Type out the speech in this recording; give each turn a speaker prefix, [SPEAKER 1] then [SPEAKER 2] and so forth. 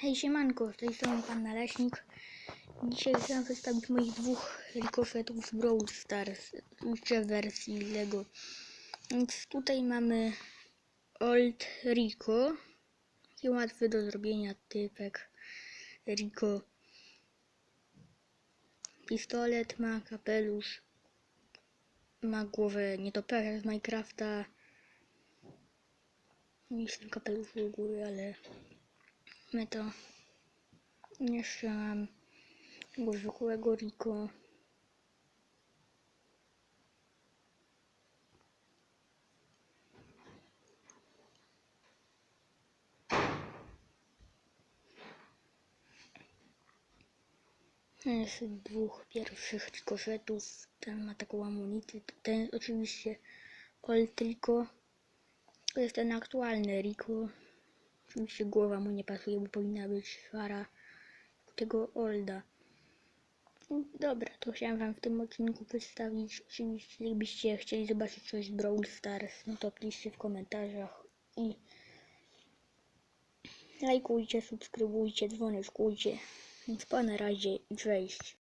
[SPEAKER 1] Hej siemanko, tej strony pan Naleśnik. Dzisiaj chciałem przedstawić moich dwóch rikoszetów z Brawl Stars, w wersji LEGO. Więc tutaj mamy Old Rico. I łatwy do zrobienia typek Rico. Pistolet ma, kapelusz. Ma głowę nietoperza z Minecrafta. Jest ten kapelusz u góry, ale my to jeszcze mam zwykłego Rico. Jest dwóch pierwszych rikoszetów. Ten ma taką amunicję. Ten oczywiście Old Rico. To jest ten aktualny Rico. Oczywiście głowa mu nie pasuje, bo powinna być fara tego Olda. Dobra, to chciałem wam w tym odcinku przedstawić. Oczywiście, jakbyście chcieli zobaczyć coś z Brawl Stars, no to piszcie w komentarzach i lajkujcie, subskrybujcie, dzwoneczkujcie. Więc po na razie i cześć.